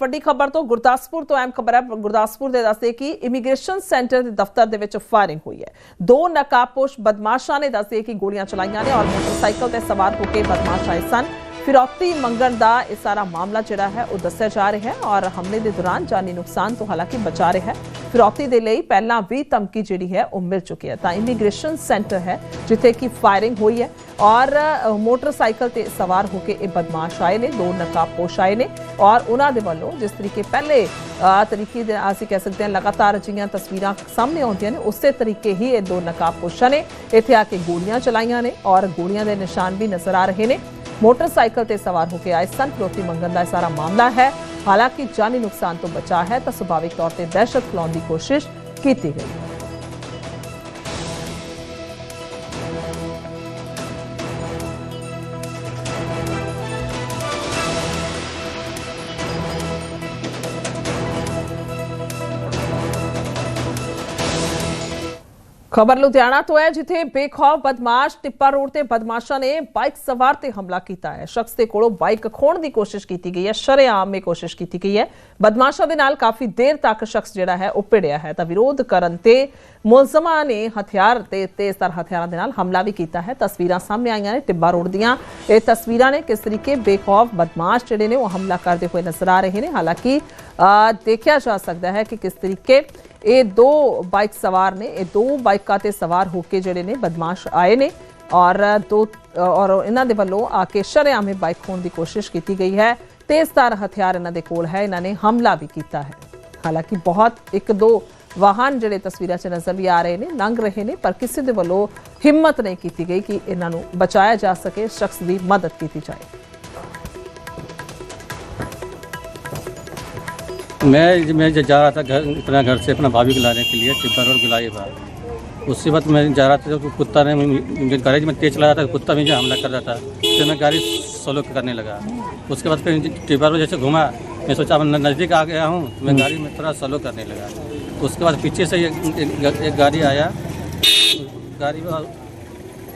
ਵੱਡੀ ਖਬਰ ਤੋਂ ਗੁਰਦਾਸਪੁਰ ਤੋਂ ਅਹਿਮ ਖਬਰ ਹੈ। ਗੁਰਦਾਸਪੁਰ ਦੇ ਦੱਸਦੇ ਕਿ ਇਮੀਗ੍ਰੇਸ਼ਨ ਸੈਂਟਰ ਦੇ ਦਫ਼ਤਰ ਦੇ ਵਿੱਚ ਫਾਇਰਿੰਗ ਹੋਈ ਹੈ। ਦੋ ਨਕਾਬਪੋਸ਼ ਬਦਮਾਸ਼ਾਂ ਨੇ ਦੱਸਦੇ ਕਿ ਗੋਲੀਆਂ ਚਲਾਈਆਂ ਨੇ ਔਰ ਮੋਟਰਸਾਈਕਲ ਤੇ ਸਵਾਰ ਹੋ ਕੇ ਬਦਮਾਸ਼ ਆਏ ਸਨ। ਫਿਰੌਤੀ ਮੰਗਣ ਦਾ ਇਹ ਸਾਰਾ ਮਾਮਲਾ ਜਿਹੜਾ ਹੈ ਉਹ ਦੱਸਿਆ ਜਾ ਰਿਹਾ ਹੈ ਔਰ ਹਮਲੇ ਦੇ ਦੌਰਾਨ ਜਾਨੀ ਨੁਕਸਾਨ ਤੋਂ ਹਾਲਾਂਕਿ ਬਚਾ ਰਿਹਾ ਹੈ ਫਿਰੌਤੀ ਦੇ ਲਈ ਪਹਿਲਾਂ ਵੀ ਧਮਕੀ ਜਿਹੜੀ ਹੈ ਉਹ ਮਿਲ ਚੁੱਕੀ ਹੈ ਤਾਂ ਇਮੀਗ੍ਰੇਸ਼ਨ ਸੈਂਟਰ ਹੈ ਜਿੱਥੇ ਕਿ ਫਾਇਰਿੰਗ ਹੋਈ ਹੈ ਔਰ ਅ, ਮੋਟਰਸਾਈਕਲ ਤੇ ਸਵਾਰ ਹੋ ਕੇ ਇਹ ਬਦਮਾਸ਼ ਆਏ ਨੇ ਦੋ ਨਕਾਬਪੋਸ਼ ਆਏ ਨੇ ਔਰ ਉਹਨਾਂ ਦੇ ਵੱਲੋਂ ਜਿਸ ਤਰੀਕੇ ਪਹਿਲੇ ਅ, ਤਰੀਕੇ ਦੇ ਅਸੀਂ ਕਹਿ ਸਕਦੇ ਹਾਂ ਲਗਾਤਾਰ ਜਿਹੀਆਂ ਤਸਵੀਰਾਂ ਸਾਹਮਣੇ ਆਉਂਦੀਆਂ ਨੇ ਉਸੇ ਤਰੀਕੇ ਹੀ ਇਹ ਦੋ ਨਕਾਬਪੋਸ਼ਾਂ ਨੇ ਇੱਥੇ ਆ ਕੇ ਗੋਲੀਆਂ ਚਲਾਈਆਂ ਨੇ ਔਰ ਗੋਲੀਆਂ ਦੇ ਨਿਸ਼ਾਨ ਵੀ ਨਜ਼ਰ ਆ ਰਹੇ ਨੇ ਮੋਟਰਸਾਈਕਲ ਤੇ ਸਵਾਰ ਹੋ ਕੇ ਆਏ ਸਨ। ਫਿਰੌਤੀ ਮੰਗਣ ਦਾ ਇਹ ਸਾਰਾ ਮਾਮਲਾ ਹੈ। ਹਾਲਾਂਕਿ ਜਾਨੀ ਨੁਕਸਾਨ ਤੋਂ ਬਚਾ ਹੈ ਤਾਂ ਸੁਭਾਵਿਕ ਤੌਰ ਤੇ ਦਹਿਸ਼ਤ ਫੈਲਾਉਣ ਦੀ ਕੋਸ਼ਿਸ਼ ਕੀਤੀ ਗਈ ਹੈ। ਖਬਰ ਲੁਧਿਆਣਾ ਤੋਂ ਹੈ ਜਿੱਥੇ ਬੇਖੌਫ ਬਦਮਾਸ਼ ਟਿੱਪਾ ਰੋਡ ਤੇ ਬਦਮਾਸ਼ਾਂ ਨੇ ਬਾਈਕ ਸਵਾਰ ਤੇ ਹਮਲਾ ਕੀਤਾ ਹੈ ਸ਼ਖਸ ਦੇ ਕੋਲੋਂ ਬਾਈਕ ਖੋਣ ਦੀ ਕੋਸ਼ਿਸ਼ ਕੀਤੀ ਗਈ ਹੈ ਸ਼ਰੇਆਮ ਇਹ ਕੋਸ਼ਿਸ਼ ਕੀਤੀ ਗਈ ਹੈ ਬਦਮਾਸ਼ਾਂ ਦੇ ਨਾਲ ਕਾਫੀ ਦੇਰ ਤੱਕ ਸ਼ਖਸ ਜਿਹੜਾ ਹੈ ਉਹ ਭਿੜਿਆ ਹੈ ਤਾਂ ਵਿਰੋਧ ਕਰਨ ਤੇ ਮੁਲਜ਼ਮਾਂ ਨੇ ਹਥਿਆਰ ਤੇ ਤੇਜ਼ਧਾਰ ਹਥਿਆਰਾਂ ਦੇ ਨਾਲ ਹਮਲਾ ਵੀ ਕੀਤਾ ਹੈ ਤਸਵੀਰਾਂ ਸਾਹਮਣੇ ਆਈਆਂ ਨੇ ਟਿੱਬਾ ਰੋਡ ਦੀਆਂ ਇਹ ਤਸਵੀਰਾਂ ਨੇ ਕਿਸ ਤਰੀਕੇ ਬੇਖੌਫ ਬਦਮਾਸ਼ ਜਿਹੜੇ ਨੇ ਉਹ ਹਮਲਾ ਕਰਦੇ ਹੋਏ ਨਜ਼ਰ ਆ ਰਹੇ ਨੇ ਹਾਲਾਂਕਿ ਅ, ਦੇਖਿਆ ਜਾ ਸਕਦਾ ਹੈ ਕਿ ਕਿਸ ਤਰੀਕੇ ਇਹ ਦੋ ਬਾਈਕ ਸਵਾਰ ਨੇ, ਇਹ ਦੋ ਬਾਈਕਾਂ ਤੇ ਸਵਾਰ ਹੋ ਕੇ ਜਿਹੜੇ ਨੇ ਬਦਮਾਸ਼ ਆਏ ਨੇ ਔਰ ਦੋ, ਔਰ ਇਹਨਾਂ ਦੇ ਵੱਲੋਂ ਆ ਕੇ ਸ਼ਰੇਆਮ ਬਾਈਕ ਖੋਣ ਦੀ ਕੋਸ਼ਿਸ਼ ਕੀਤੀ ਗਈ ਹੈ। ਤੇਜ਼ਧਾਰ ਹਥਿਆਰ ਇਹਨਾਂ ਦੇ ਕੋਲ ਹੈ, ਇਹਨਾਂ ਨੇ ਹਮਲਾ ਵੀ ਕੀਤਾ ਹੈ। ਹਾਲਾਂਕਿ ਬਹੁਤ ਇੱਕ ਦੋ ਵਾਹਨ ਜਿਹੜੇ ਤਸਵੀਰਾਂ 'ਚ ਨਜ਼ਰ ਵੀ ਆ ਰਹੇ ਨੇ, ਲੰਘ ਰਹੇ ਨੇ, ਪਰ ਕਿਸੇ ਦੇ ਵੱਲੋਂ ਹਿੰਮਤ ਨਹੀਂ ਕੀਤੀ ਗਈ ਕਿ ਇਹਨਾਂ ਨੂੰ ਬਚਾਇਆ ਜਾ ਸਕੇ, ਸ਼ਖਸ ਦੀ ਮਦਦ ਕੀਤੀ ਜਾਏ। मैं मैं जा रहा था घर अपना घर से अपना भाभी को लाने के लिए टिब्बा रोड गुलाई बार उसके बाद मैं जा रहा था तो कुत्ता ने मुझे गाड़ी में तेज चला रहा था कुत्ता मुझे हमला कर रहा था। फिर मैं गाड़ी सोलो करने लगा। उसके बाद फिर टिब्बा रोड जैसे घुमा। मैं सोचा अब नज़दीक आ गया हूँ। तो मैं गाड़ी में थोड़ा स्लो करने लगा। उसके बाद पीछे से एक, गाड़ी आया। गाड़ी में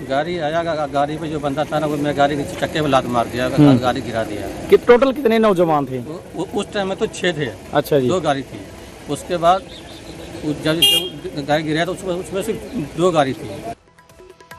गाड़ी आया गाड़ी पे जो बंदा था ना वो मैं गाड़ी के चक्के में लात मार दिया गाड़ी गिरा दिया। कि टोटल कितने नौजवान थे? वो- वो- उस टाइम में तो छः थे। अच्छा जी। दो गाड़ी थी। उसके बाद जब गाड़ी गिरा तो उसमें उसमें सिर्फ़ दो गाड़ी थी।